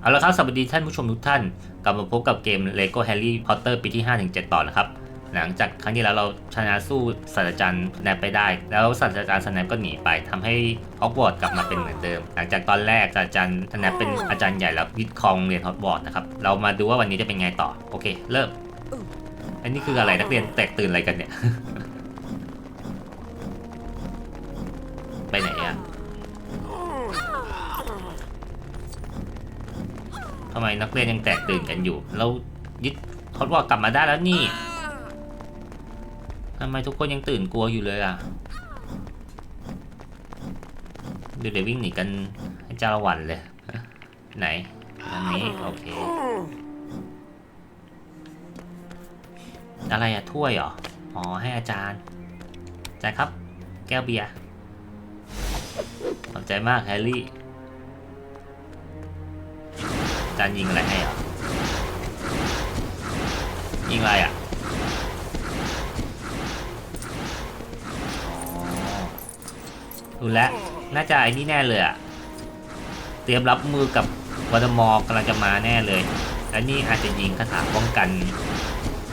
เอาละครับสวัสดีท่านผู้ชมทุกท่าน กลับมาพบกับเกม Lego Harry Potter ปีที่ 5-7 ต่อนะครับ หลังจากครั้งที่แล้วเราชนะสู้ศาสตราจารย์สแนปไปได้ แล้วศาสตราจารย์สแนปก็หนีไปทำให้ฮอกวอตส์กลับมาเป็นเหมือนเดิม หลังจากตอนแรกศาสตราจารย์สแนปเป็นอาจารย์ใหญ่แล้วยึดครองเรียนฮอกวอตส์นะครับ เรามาดูว่าวันนี้จะเป็นไงต่อ โอเค เริ่ม อันนี้คืออะไรนักเรียนแตกตื่นอะไรกันเนี่ยำไมนักเรียนยังแตกตื่นกันอยู่ เรายึดทดว่ากลับมาได้แล้วนี่ทำไมทุกคนยังตื่นกลัวอยู่เลยอะดูเดี๋ยววิ่งหนีกันให้จ้าละวันเลย ไหนอันนี้โอเค อะไรอะถ้วยเหรอ อ๋อ ให้อาจารย์อาจารย์ครับ แก้วเบียร์ขอบใจมากแฮร์รี่ จารย์ยิงอะไรให้เหรอยิงอะไรอะดูแลวน่าจะไอ้นี่แน่เลยอะ เตรียมรับมือกับวัตมอกำลังจะมาแน่เลยและนี่อาจจะยิงคาถาป้องกัน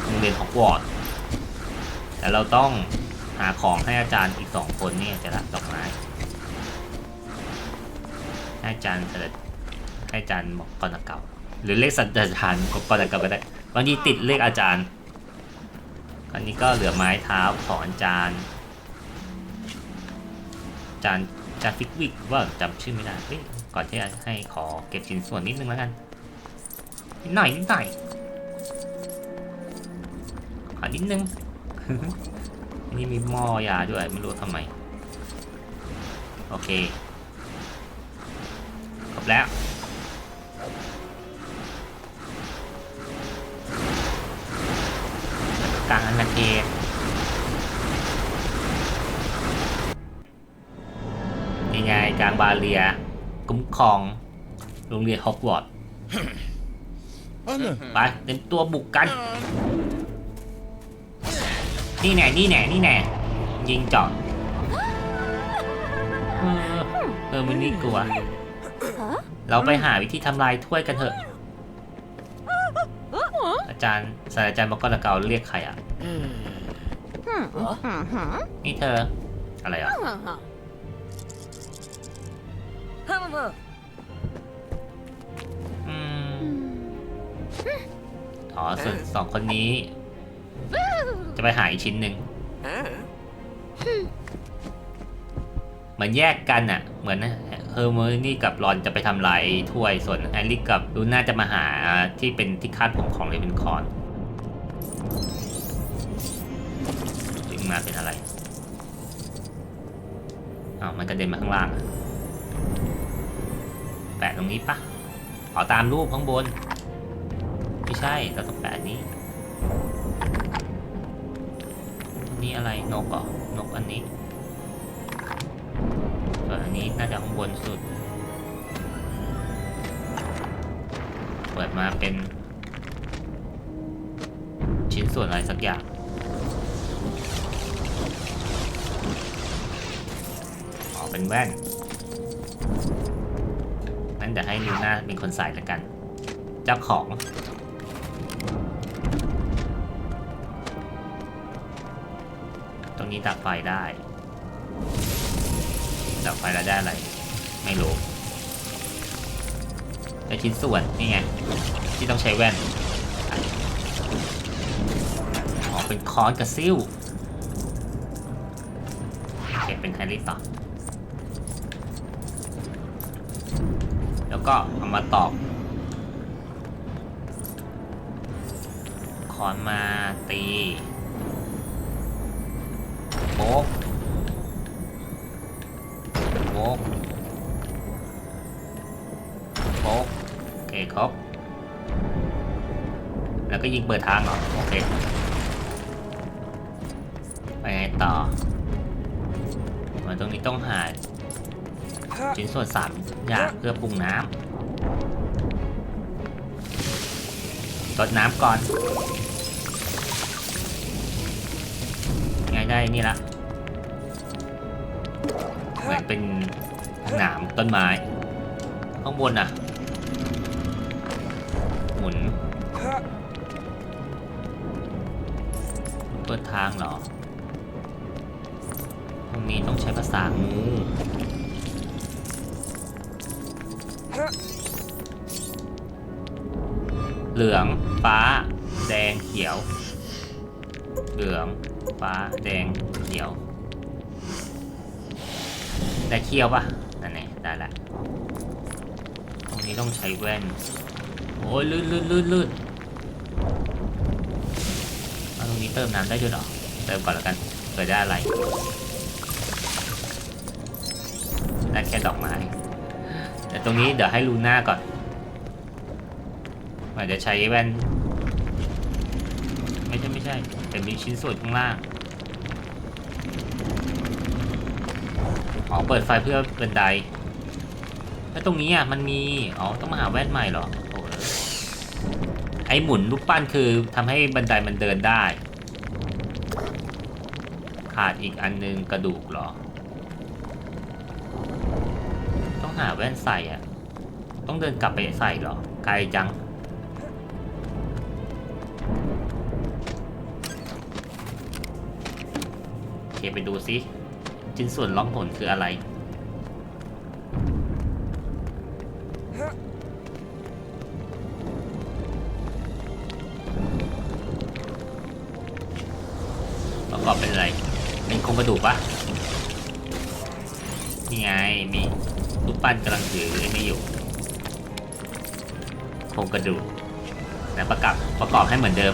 โรงเรียนฮอกวอตส์แต่เราต้องหาของให้อาจารย์อีกสองคนนี่จะรับดอกไม้ให้อาจารย์เสด็จ ให้อาจารย์บอกกรเก่า หรือเลขสัตว์อาจารย์ก็กรเก่าก็ได้บางทีติดเลขอาจารย์อันนี้ก็เหลือไม้เท้าของอาจารย์อาจารย์จารฟิกวิกว่าจำชื่อไม่ได้เฮ้ยก่อนที่จะให้ขอเก็บชิ้นส่วนนิดนึงแล้วกันนิดหน่อยนิดหน่อยขอนิดนึงอันนี้มีหม้อยาด้วยไม่รู้ทำไม โอเค ครบแล้ว เขตยังไงกลางบาเรียคุ้มครอง โรงเรียนฮอกวอตส์ Anne, ไปเต็มตัวบุกกัน นี่แน่นี่แน่นี่แน่ยิงเจอดเออเออมันนี่กลัว เราไปหาวิธีทำลายถ้วยกันเถอะ อาจารย์ศาสตราจารย์บอกก็ตะเกาเรียกใครอะ นี่เธอ อะไรอะ อืมอ๋อส่วนสองคนนี้ จะไปหาอีกชิ้นหนึ่งเหมือนแยกกันอะ เหมือนเฮอร์โมนี่กับรอนจะไปทำลายถ้วยส่วนแฮร์รี่กับลูน่าจะมาหาที่เป็นที่คาดผมของเลวินคอร์นจึง มาเป็นอะไรอ้าวมันกระเด็นมาข้างล่าง แปะตรงนี้ปะอ๋อตามรูปข้างบน ไม่ใช่ เราต้องแปะนนี้ นี่อะไร นกเหรอนกอันนี้ส่วนอันนี้น่าจะข้างบนสุด เปิดมาเป็น ชิ้นส่วนอะไรสักอย่าง เป็นแว่นนั่นเดี๋ยวให้ลูน่าเป็นคนใส่แล้วกัน เจ้าของ ตรงนี้ดับไฟได้ ดับไฟแล้วได้อะไร ไม่รู้ได้ชิ้นส่วนนี่ไง ที่ต้องใช้แว่นอ๋อเป็นคอนกับซิลโอเคเป็นแฮร์รี่ต่ แล้วก็เอามาตอกคอนมาตีโบกโบกโบกโอเคครบแล้วก็ยิงเปิดทางเหรอ โอเค ไปไงต่อมาตรงนี้ต้องหา ชิ้นส่วนสัตว์ยาเพื่อปรุงน้ำลดน้ำก่อนไงได้นี่ละเหมือนเป็นหนามต้นไม้ ข้างบนอะ หมุนต้นทางเหรอตรงนี้ต้องใช้ภาษางู เหลือง ฟ้า แดง เขียว เหลือง ฟ้า แดง เขียว ได้เขียวปะนั่นไงได้ละ ตรงนี้ต้องใช้แว่น โอ้ยลื่นลื่นลื่นลื่นเอาตรงนี้เติมน้ำได้ด้วยหรอ เติมก่อนแล้วกันเผื่อได้อะไร ได้แค่ดอกไม้ แต่ตรงนี้เดี๋ยวให้ลูน่าก่อน อาจจะใช้แว่น ไม่ใช่ไม่ใช่ แต่มีชิ้นส่วนข้างล่างอ๋อเปิดไฟเพื่อบันไดแล้วตรงนี้อะมันมี อ๋อ ต้องมาหาแว่นใหม่เหรอโอ้ไอหมุนลูกปั้นคือทำให้บันไดมันเดินได้ ขาดอีกอันนึงกระดูกเหรอ ต้องหาแว่นใส่อะ ต้องเดินกลับไปใส่เหรอ ไกลจัง ไปดูซิชิ้นส่วนล่องหนคืออะไร ประกอบเป็นอะไร เป็นโครงกระดูกปะนี่ไง มีรูปปั้นกำลังถือไอ้นี่อยู่โครงกระดูกแต่ประกอบประกอบให้เหมือนเดิม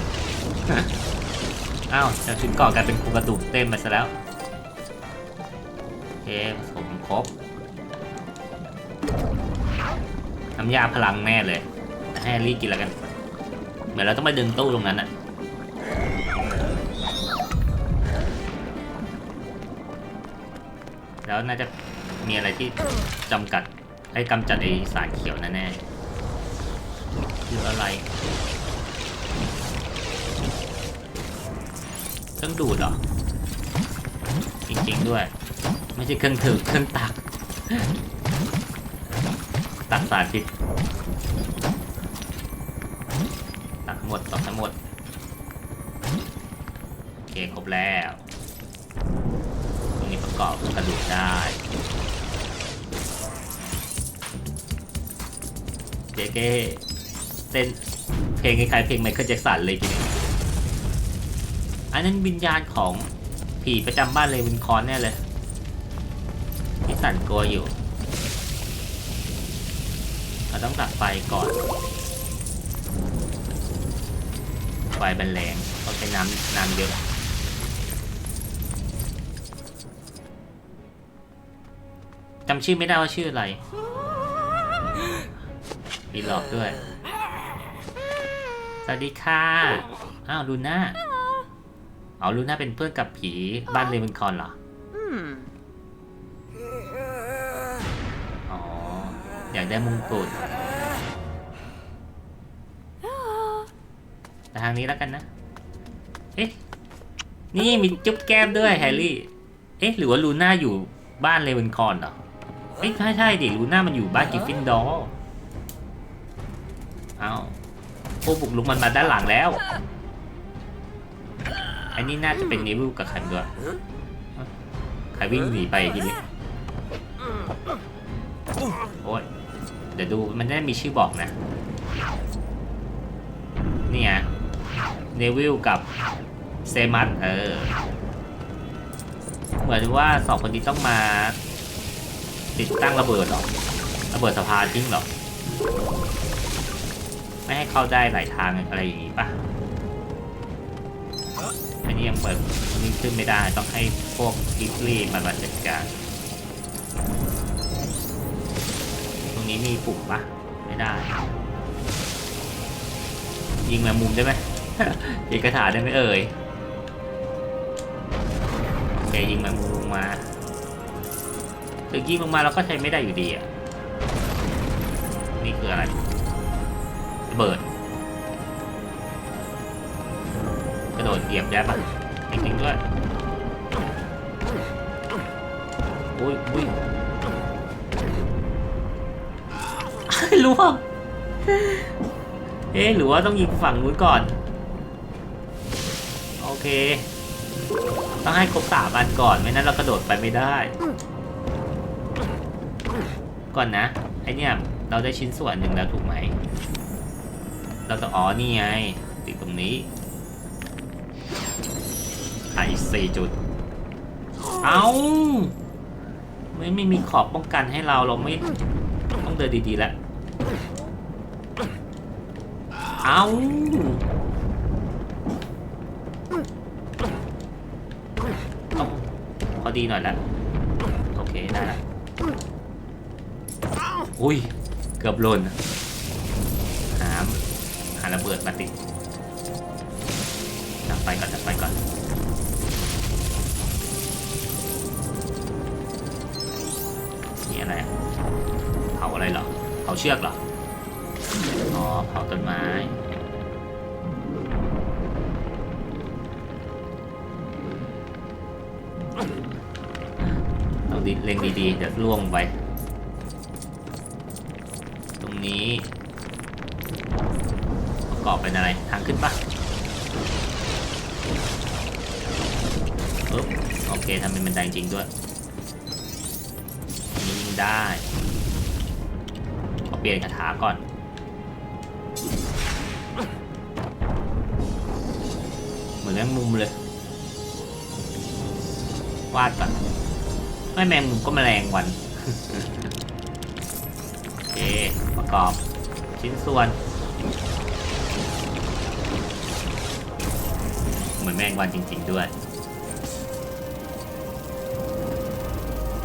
าวจากชุดเก่อกลายเป็นครงกระดูกเต็มไปซะแล้วโอเคผสมครบ น้ำยาพลังแน่เลย ให้แฮร์รี่กินแล้วกัน เหมือนเราต้องไปดึงตู้ตรงนั้นอะแล้วน่าจะมีอะไรที่จำกัดให้กำจัดไอสารเขียวแน่ๆคืออะไร รื่องดูดเหรอ จริงๆด้วย ไม่ใช่เครื่องถือเครื่องตัก ตักสารพิษ ตักหมดตักทั้งหมด โอเคครบแล้ว ตรงนี้ประกอบกระดูกได้เจ๊เก้เต้นเพลงคล้ายๆเพลงไมเคิลแจ็คสันเลยทีนี้ อันนั้นวิญญาณของผีประจำบ้านเลวินคอนแน่เลย ที่สั่นกลัวอยู่ เราต้องตัดไฟก่อน ไฟเป็นแรงต้องใช้น้ำน้ำเยอะจำชื่อไม่ได้ว่าชื่ออะไรมีหลอกด้วย สวัสดีค่ะ อ้าวลูหน่า อ๋อลูน่าเป็นเพื่อนกับผีบ้านเลวินคอนเหรอ Hmm. อ๋อ อยากได้มงกุฎแต่ทางนี้แล้วกันนะ เอ๊ะ นี่มีจุ๊บแก้มด้วยแฮร์รี่ เอ๊ะ หรือว่าลูน่าอยู่บ้านเลวินคอนเหรอ เอ๊ะ ใช่ใช่ดิลูน่ามันอยู่บ้านกิฟฟินดอร์เอาผู้บุกลุกมันมาด้านหลังแล้ว อันนี้น่าจะเป็นนิวิลกับใครด้วยใครวิ่งหนีไปทีนี้โอ้ยเดี๋ยวดูมันได้มีชื่อบอกนะ นี่ไงเนวิลกับเซมัสเออ เหมือนว่าสองคนนี้ต้องมา ติดตั้งระเบิดหรอ ระเบิดสะพานทิ้งหรอ ไม่ให้เข้าได้หลายทางอะไรอย่างงี้ป่ะ อันนี้ยังเปิดอันนี้ขึ้นไม่ได้ต้องให้พวกกิฟลี่มาจัดการ ตรงนี้มีปุ่มปะไม่ได้ ยิงแมงมุมได้ไหมยิงกระถาได้ไหมเอ่ยโอเคยิงแมงมุมลงมาถึงยิงลงมาเราก็ใช้ไม่ได้อยู่ดีอะ นี่คืออะไรระเบิด ระโดดเหยียบได้ปะจริงๆด้วยอุ้ยอุ้ยล่วงเอ๊ะหรือว่าต้องยิงฝั่งนู้นก่อน โอเค ต้องให้ครบสามอันก่อน ไม่นั้นเรากระโดดไปไม่ได้ ก่อนนะ ไอเนี่ย เราได้ชิ้นส่วนหนึ่งแล้วถูกไหม เราต้องอ๋อนี่ไง ติดตรงนี้ อะอีกสี่จุด เอาไม่ไม่มีขอบป้องกันให้เราเราไม่ต้องเดินดีๆแล้ว เอาต้องพอดีหน่อยแล้ว โอเค ได้แล้วอุ้ย เกือบหล่นหามหาระเบิดมาติดจับไปก่อนจับไปก่อนนี่าอะไรเหรอ เผาเชือกเหรอ อ๋อ เผาต้นไม้ ต้องดิเล็งดีๆ เดี๋ยวล่วงไป ตรงนี้ ประกอบเป็นอะไร ทางขึ้นปะโอเคทำเป็นบันไดจริงด้วยยิงได้ เปลี่ยนคาถาก่อนเหมือนแมงมุมเลย วาดก่อน ไม่แมงมุมก็แมลงวัน โอเค ประกอบชิ้นส่วน เหมือนแมงวันจริง ๆ ด้วย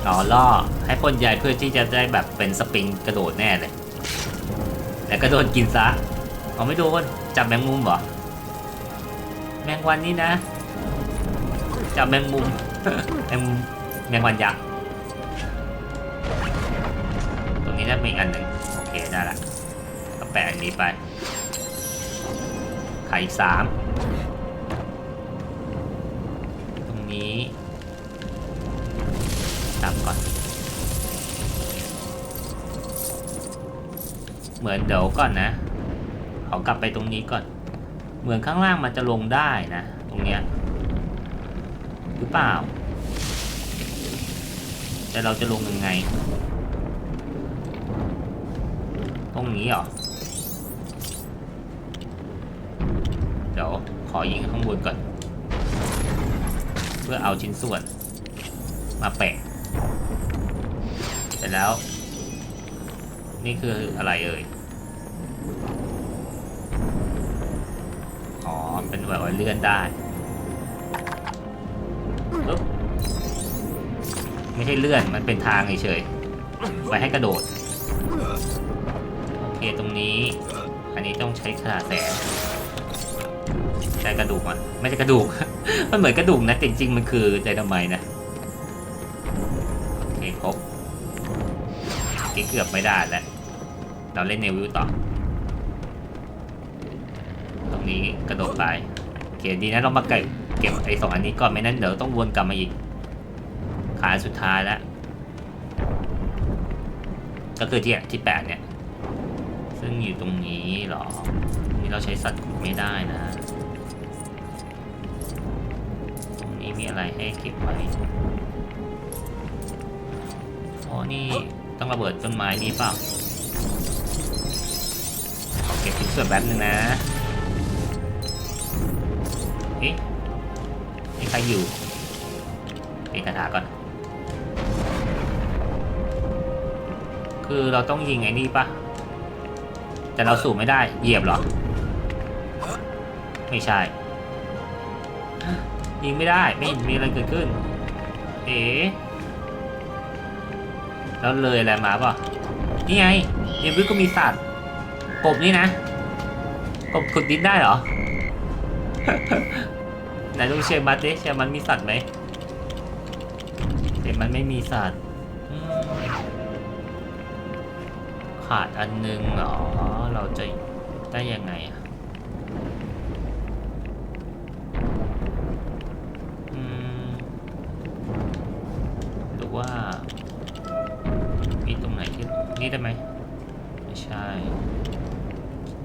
อ๋อล่อให้พ่นใยเพื่อที่จะได้แบบเป็นสปริงกระโดดแน่เลย แล้วก็โดนกินซะเอาไม่โดนจับแมงมุมเหรอ แมงวันนี่นะ จับแมงมุม แมงมุมแมงวันยักษ์ตรงนี้น่ามีอันหนึ่งโอเคได้ละก็แปะอันนี้ไปไข่สาม เหมือนเดี๋ยวก่อนนะเอากลับไปตรงนี้ก่อน เหมือนข้างล่างมันจะลงได้นะ ตรงเนี้ยหรือเปล่า แต่เราจะลงยังไง ตรงนี้เหรอ เดี๋ยวขอยิงข้างบนก่อน เพื่อเอาชิ้นส่วน มาแปะเสร็จแล้ว นี่คืออะไรเอ่ย อ๋อ เป็นแบบว่าเลื่อนได้ปึ๊บไม่ใช่เลื่อน มันเป็นทางเฉยๆ ไว้ให้กระโดด โอเค ตรงนี้ อันนี้ต้องใช้ขนาดแสงใช้กระดูกมันไม่ใช่กระดูก มันเหมือนกระดูกนะแต่จริงๆมันคือไดนาไมต์นะ โอเคครบ ที่เกือบไม่ได้แล้ว เราเล่นเนวิวต่อ ตรงนี้กระโดดไปโอเคดีนะเรามาเก็บเก็บไอ้สองอันนี้ก่อนไม่นั้นเดี๋ยวต้องวนกลับมาอีก ขาสุดท้ายแล้วก็คือที่ที่แปดเนี่ย ซึ่งอยู่ตรงนี้หรอตรงนี้เราใช้สัตว์ไม่ได้นะ ตรงนี้มีอะไรให้เก็บไว้อ๋อนี่ ต้องระเบิดต้นไม้นี้เปล่าขอเก็บชิ้นส่วนแป๊บนึงนะเอ๊ะมีใครอยู่เอกคาถาก่อน คือเราต้องยิงไอ้นี่ปะแต่เราสูบไม่ได้เหยียบเหรอ ไม่ใช่ ยิงไม่ได้ไม่เห็นมีอะไรเกิดขึ้น เอ๋ แล้วเลยอะไรมาป่ะนี่ไงเดวิดก็มีสัตว์กบนี่นะกบขุดดินได้เหรอ ไหนลองเชียร์มันดิเชียร์มันมีสัตว์ไหมเชียร์มันไม่มีสัตว์ขาดอันนึงเหรอ เราจะได้ยังไงอะ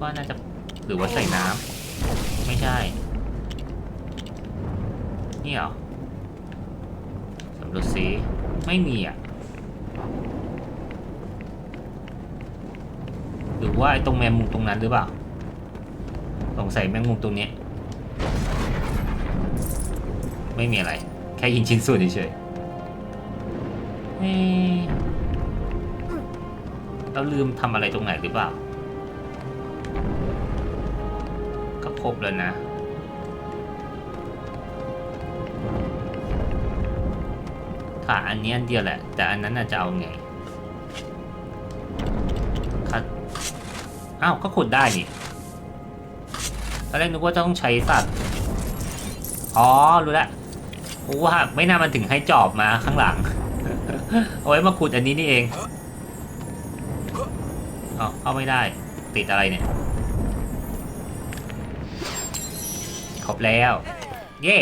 ว่าน่าจะหรือว่าใส่น้ำไม่ใช่ นี่เหรอสำรวจซิไม่มีอะ หรือว่าไอ้ตรงแมงมุมตรงนั้นหรือเปล่าสงสัยแมงมุมตรงเนี้ยไม่มีอะไร แค่ยินชิ้นส่วนเฉยๆเอ๊ะเราลืมทำอะไรตรงไหนหรือเปล่า ครบแล้วนะ ค่ะอันนี้อันเดียวแหละ แต่อันนั้นน่ะจะเอาไงคัดอ้าวก็ขุดได้นี่ตอนแรกนึกว่าจะต้องใช้สัตว์ อ๋อ รู้แล้วกูว่าไม่น่ามันถึงให้จอบมาข้างหลัง เอาไว้มาขุดอันนี้นี่เองอ๋อเข้าไม่ได้ ติดอะไรเนี่ย แล้ว เย้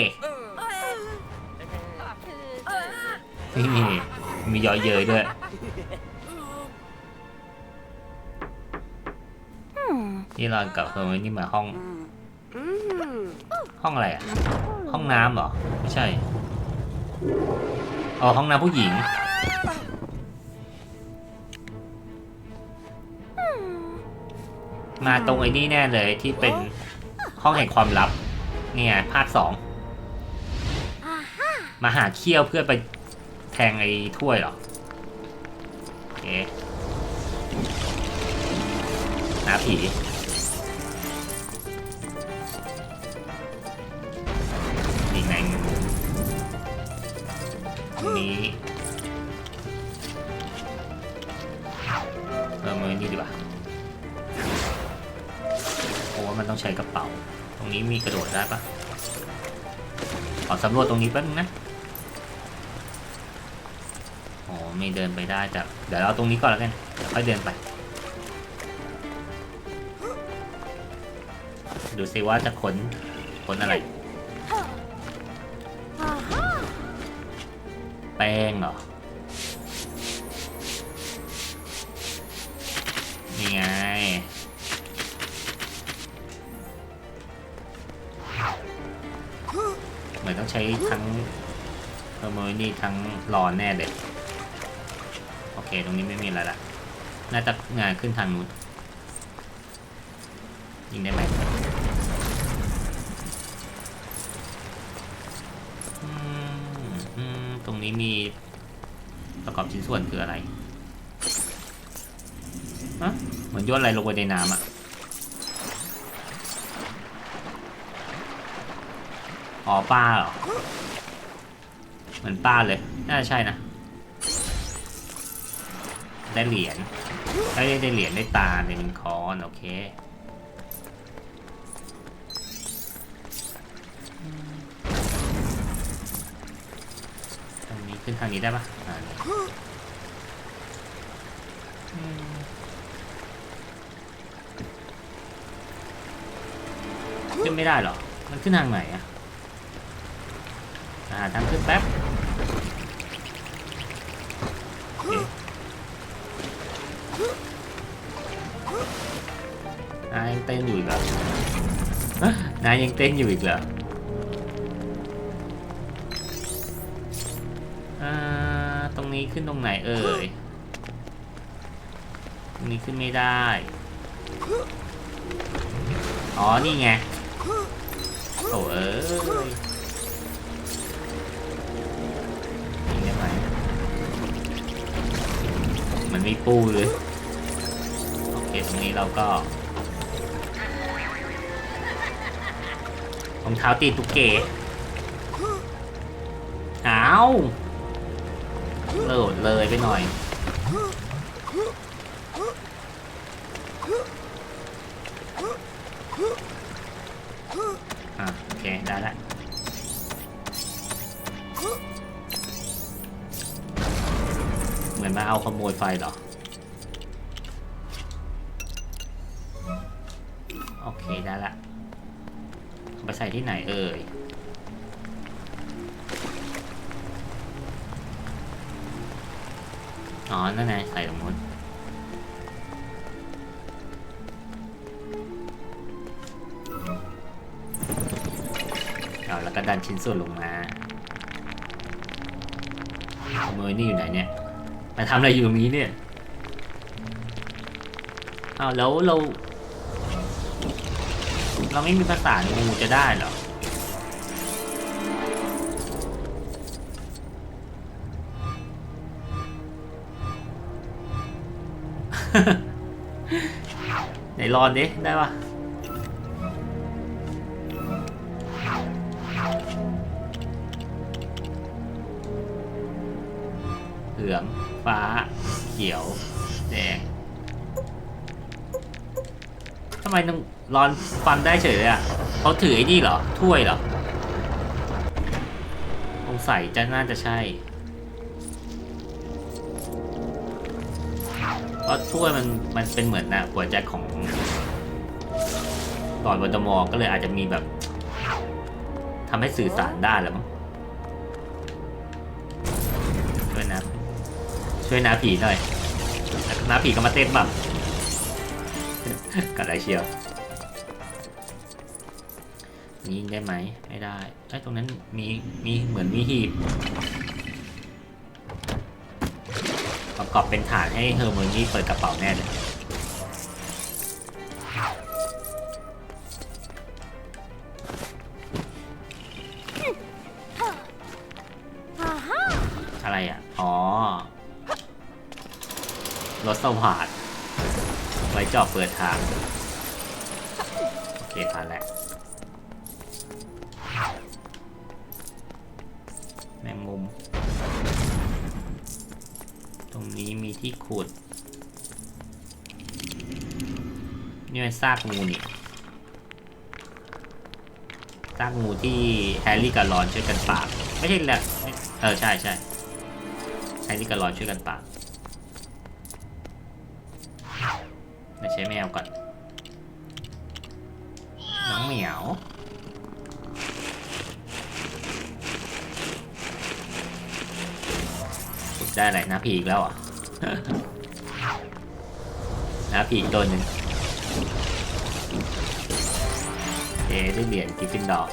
นี่มียอะเยยด้วยนี่เรากลับเออนี่มาห้อง ห้องอะไรอะ ห้องน้ำเหรอ ไม่ใช่อ๋อห้องน้ำผู้หญิง มาตรงไอ้นี่แน่เลยที่เป็นห้องแห่งความลับ นี่ไงภาคสองมาหาเขี้ยวเพื่อไปแทงไอ้ถ้วยเหรอโอเคหาผีนี่ไงงูตรงนี้เออมือนี่ดีกว่าเพราะว่ามันต้องใช้กระเป๋าต รงนี้มีกระโดดได้ปะขอสำรวจตรงนี้แป๊บนึงนะอ๋อไม่เดินไปได้แต่เดี๋ยวเราตรงนี้ก่อนแล้วกันเดี๋ยวค่อยเดินไป ดูซิว่าจะค้นค้นอะไร แป้งเหรอ นี่ไง ใช้ทั้งเออมือนี่ทั้งรอนแน่เลยโอเค ตรงนี้ไม่มีอะไรละน่าจะงานขึ้นทางนู้นยิงได้ไหมตรงนี้มีประกอบชิ้นส่วนคืออะไรฮะเหมือนโยนอะไรลงไปในน้ำอะ อ๋อป้าเหรอ เหมือนป้าเลย น่าจะใช่นะ ได้เหรียญได้ได้เหรียญได้ตาได้เป็นคอนโอเคทางนี้ขึ้นทางนี้ได้ปะอ่าขึ้นไม่ได้หรอ มันขึ้นทางไหนอะ อ่าทางขึ้นแป๊บโอเคนายยังเต้นอยู่อีกเหรอนายยังเต้นอยู่อีกเหรอตรงนี้ขึ้นตรงไหนเอ่ย ตรงนี้ขึ้นไม่ได้ อ๋อ นี่ไง โอ้เอ้ย มันไม่ปูเลย โอเค ตรงนี้เราก็รองเท้าตีตุ๊กเกอ้าวโหลดเลยไปหน่อย เอาขโมยไฟเหรอ โอเคได้ละไปใส่ที่ไหนเอ่ยอ๋อ นั่นไงใส่ตรงนู้นเอาแล้วก็ดันชิ้นส่วนลงมาเมอร์นี่อยู่ไหนเนี่ย มาทำอะไรอยู่ตรงนี้เนี่ยอ้าวแล้วเรา เราไม่มีภาษางูจะได้เหรอไหนรอนดิได้ปะเหลือง ฟ้า เขียว แดงทำไมต้องรอนฟังได้เฉยเลยอะเขาถือไอ้นี่เหรอ ถ้วยเหรอสงสัยจะน่าจะใช่เพราะถ้วยมันมันเป็นเหมือนนะหัวใจของหลอดวอดมอก็เลยอาจจะมีแบบทำให้สื่อสารได้แล้วมั้ง ช่วยน้าผีหน่อยน้าผีก็มาเต้นแบบกัดไรเชียวยิงได้ไหมไม่ได้ไอ้ตรงนั้นมีมีเหมือนมีหีบประกอบเป็นฐานให้เฮอร์มอนี่เปิดกระเป๋าแน่เลย รถสวัสดไว้จอบเปิดทาง โอเคผ่านแล้วแมงมุม ตรงนี้มีที่ขุด นี่มันซากงูนี่ซากงูที่แฮร์รี่กับรอนช่วยกันปราบไม่ใช่แหละเออใช่ใช่แฮร์รี่กับรอนช่วยกันปราบ เดี๋ยวใช้แมวก่อน น้องเหมียว ได้อะไรนะผีอีกแล้วอะนะผีอีกตัวหนึ่งโอได้เหรียญกิฟฟินดอร์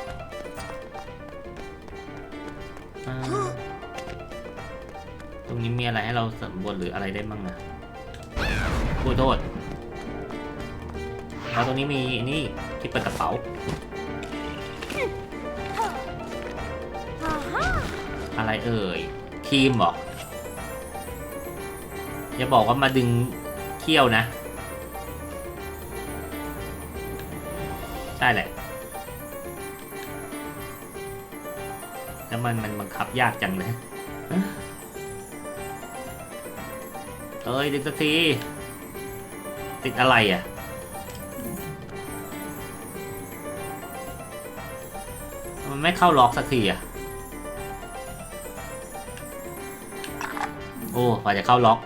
ตรงนี้มีอะไรให้เราสำรวจหรืออะไรได้บ้างนะพูดโทษ แล้วตรงนี้มีนี่ที่เปิดกระเป๋าอะไรเอ่ยครีมหรออย่าบอกว่ามาดึงเขี้ยวนะใช่แหละแล้วมันมันบังคับยากจังเลยเอ้ยดึงสักทีติดอะไรอะ มันไม่เข้าล็อกสักทีอะโอ้กว่าจะเข้าล็อก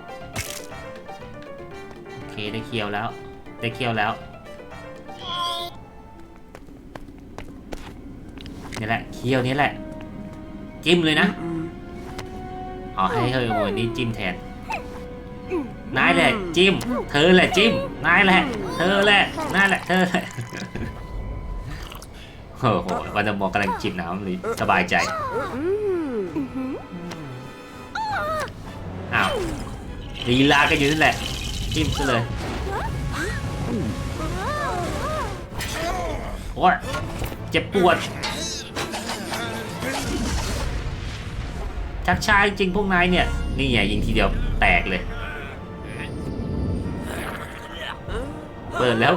โอเคได้เคียวแล้ว ได้เคียวแล้วนี่แหละเคียวนี้แหละ จิ้มเลยนะเอาให้เฮอร์โมนี่จิ้มแทนนายแหละจิ้ม เธอแหละจิ้มนายแหละ เธอแหละนายแหละเธอแหละ โอ้โหวันจะมองกำลังจิบน้ำเลยสบายใจ อ้าวลีลากันอยู่นั่นแหละจิ้มซะเลย โอ้ยเจ็บปวดชักชายจริงพวกนายเนี่ย นี่ไงยิงทีเดียวแตกเลย เปิดแล้ว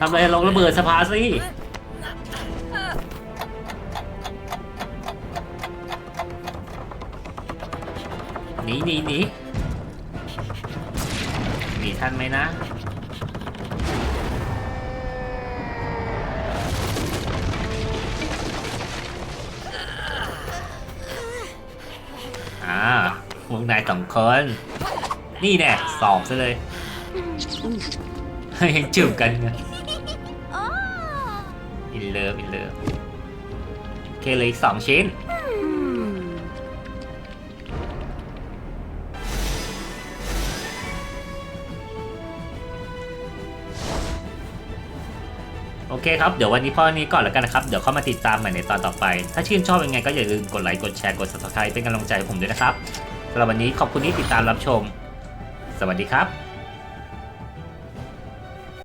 ทำอะไรลองระเบิดสภาสิ นีหนีหนีหนีทันไหมนะอ่าพวกนายสองคน นี่แน่สอบซะเลยยังจูบกันไงอินเลิฟอินเลิฟโอเคเหลยอีกสองชิ้น เคครับ เดี๋ยววันนี้พ่อนี้ก่อนแล้วกันนะครับ เดี๋ยวเข้ามาติดตามใหม่ในตอนต่อไป ถ้าชื่นชอบยังไงก็อย่าลืมกดไลค์ กดแชร์ กด subscribe เป็นกำลังใจให้ผมด้วยนะครับสำหรับวันนี้ขอบคุณที่ติดตามรับชม สวัสดีครับ